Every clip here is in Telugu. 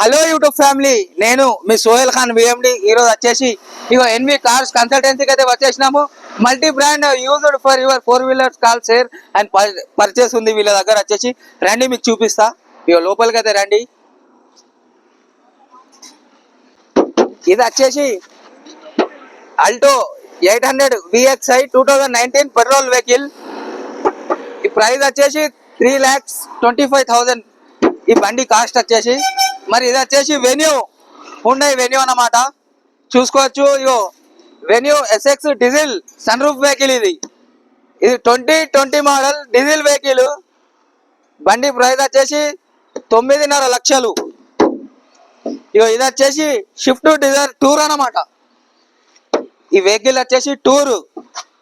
హలో యూట్యూబ్ ఫ్యామిలీ నేను మీ సోహెల్ ఖాన్ విఎండి ఈరోజు వచ్చేసి ఇక ఎన్వి కార్స్ కన్సల్టెన్సీకి అయితే వచ్చేసినాము. Multi brand used for your four wheelers call share and purchase ఉంది వీళ్ళ దగ్గర వచ్చేసి. రండి మీకు చూపిస్తా. ఇక లోపలికి అయితే రండి. ఇది వచ్చేసి Alto eight hundred VXI two thousand nineteen petrol vehicle ఈ ప్రైస్ వచ్చేసి three lakhs twenty five thousand ఈ బండి కాస్ట్ వచ్చేసి మరి ఇది వచ్చేసి వెన్యూ. ఉండే వెన్యూ అన్నమాట. చూసుకోవచ్చు ఇగో. Venue SX diesel sunroof vehicle ఇది. ఇది twenty twenty model diesel vehicle. బండి ప్రైస్ వచ్చేసి తొమ్మిదిన్నర లక్షలు. ఇగో ఇది వచ్చేసి షిఫ్ట్ డిజైర్ టూర్ అన్నమాట. ఈ వెహికల్ వచ్చేసి Tour.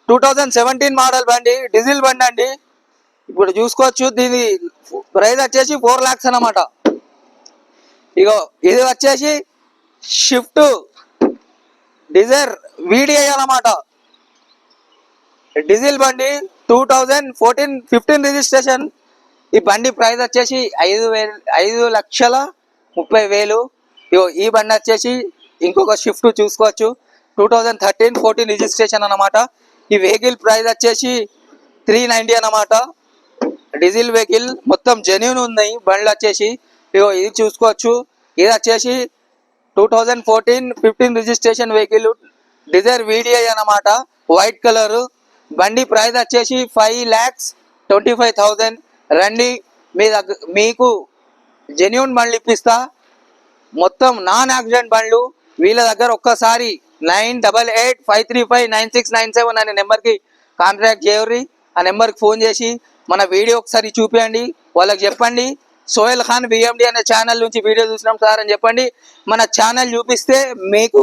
Two thousand seventeen model బండి డీజిల్ బండి అండి. ఇప్పుడు చూసుకోవచ్చు దీని ప్రైస్ వచ్చేసి ఫోర్ లాక్స్ అన్నమాట. ఇగో ఇది వచ్చేసి షిఫ్ట్. డిజైర్ వీడిఐ అన్నమాట డీజిల్ బండి two thousand fourteen fifteen registration. ఈ బండి ప్రైస్ వచ్చేసి ఐదు వేలు ఐదు లక్షల ముప్పై వేలు. ఇగో ఈ బండి వచ్చేసి ఇంకొక షిఫ్ట్ చూసుకోవచ్చు. Two thousand thirteen fourteen registration అన్నమాట. ఈ వెహికల్ ప్రైస్ వచ్చేసి త్రీ నైంటీ అన్నమాట. డీజిల్ వెహికల్ మొత్తం జెన్యున్ ఉన్నాయి బండ్లు వచ్చేసి ఇగో ఇది చూసుకోవచ్చు. ఇది వచ్చేసి two thousand fourteen fifteen registration vehicle Dzire VDI అన్నమాట. వైట్ కలర్ బండి ప్రైస్ వచ్చేసి five lakhs twenty five thousand రండి. మీ దగ్గర మీకు జెన్యున్ బండ్లు ఇప్పిస్తా. మొత్తం నాన్ యాక్సిడెంట్ బండ్లు. వీళ్ళ దగ్గర ఒక్కసారి nine double eight five three five nine six nine seven అనే నెంబర్కి కాంటాక్ట్ చేయర్రి. ఆ నెంబర్కి ఫోన్ చేసి మన వీడియో ఒకసారి చూపించండి వాళ్ళకి చెప్పండి. సోహెల్ ఖాన్ బిఎండి అనే ఛానల్ నుంచి వీడియో చూసినాం సార్ అని చెప్పండి. మన ఛానల్ చూపిస్తే మీకు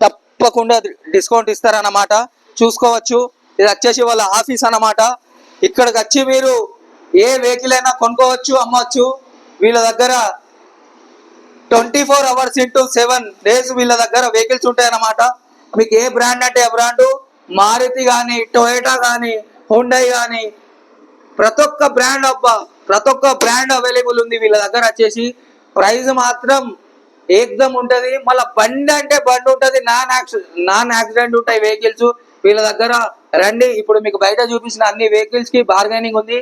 తప్పకుండా డిస్కౌంట్ ఇస్తారన్నమాట. చూసుకోవచ్చు. ఇది వచ్చేసి వాళ్ళ ఆఫీస్ అన్నమాట. ఇక్కడికి వచ్చి మీరు ఏ వెహికల్ అయినా కొనుక్కోవచ్చు అమ్మవచ్చు వీళ్ళ దగ్గర twenty four hours into seven days వీళ్ళ దగ్గర వెహికల్స్ ఉంటాయన్నమాట. మీకు ఏ బ్రాండ్ అంటే ఆ బ్రాండు మారుతి కానీ టొయోటా కానీ హుండై కానీ ప్రతి ఒక్క బ్రాండ్ అబ్బా. ప్రతి ఒక్క బ్రాండ్ అవైలబుల్ ఉంది వీళ్ళ దగ్గర వచ్చేసి. ప్రైస్ మాత్రం ఏకదమ్ ఉంటుంది. మళ్ళీ బండి అంటే బండి ఉంటుంది. నాన్ యాక్సి నాన్ యాక్సిడెంట్ ఉంటాయి వెహికల్స్ వీళ్ళ దగ్గర రండి. ఇప్పుడు మీకు బయట చూపించిన అన్ని వెహికల్స్కి బార్గెనింగ్ ఉంది.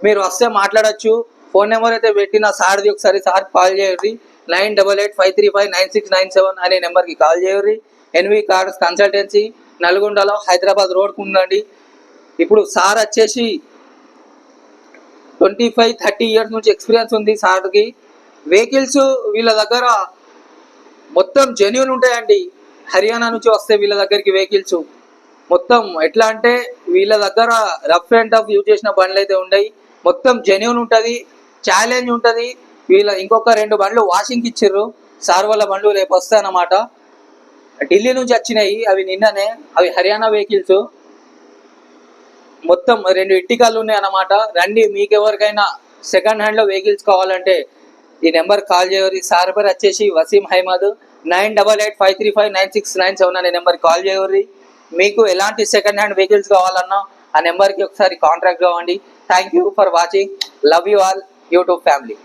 మీరు వస్తే మాట్లాడొచ్చు. ఫోన్ నెంబర్ అయితే పెట్టిన సార్ది ఒకసారి సార్ కాల్ చేయండి. Nine double eight five three five nine six nine seven అనే నెంబర్కి కాల్ చేయండి. ఎన్వి కార్స్ కన్సల్టెన్సీ నల్గొండలో హైదరాబాద్ రోడ్కు ఉందండి ఇప్పుడు సార్ వచ్చేసి ట్వంటీ ఫైవ్ థర్టీ ఇయర్స్ నుంచి ఎక్స్పీరియన్స్ ఉంది సార్కి. వెహికల్స్ వీళ్ళ దగ్గర మొత్తం జెన్యున్ ఉంటాయండి. హర్యానా నుంచి వస్తే వీళ్ళ దగ్గరికి వెహికల్స్. మొత్తం ఎట్లా అంటే వీళ్ళ దగ్గర రఫ్ అండ్ టఫ్ యూజ్ చేసిన బండ్లు అయితే ఉన్నాయి మొత్తం జెన్యున్ ఉంటుంది ఛాలెంజ్ ఉంటుంది. వీళ్ళ ఇంకొక రెండు బండ్లు వాషింగ్కి ఇచ్చిర్రు. సార్ వాళ్ళ బండ్లు రేపు వస్తాయన్నమాట. ఢిల్లీ నుంచి వచ్చినాయి అవి నిన్ననే. అవి హర్యానా వెహికల్స్. మొత్తం రెండు ఇట్టికాలు ఉన్నాయి అన్నమాట రండి మీకు ఎవరికైనా సెకండ్ హ్యాండ్లో వెహికల్స్ కావాలంటే ఈ నెంబర్ కాల్ చేయవరి సార్ పేరు వచ్చేసి Waseem Ahmed. Nine double eight five three five nine six nine seven అనే నెంబర్ కాల్ చేయవరి మీకు ఎలాంటి సెకండ్ హ్యాండ్ వెహికల్స్ కావాలన్నా ఆ నెంబర్కి ఒకసారి కాంటాక్ట్ కావండి. Thank you for watching love you all YouTube family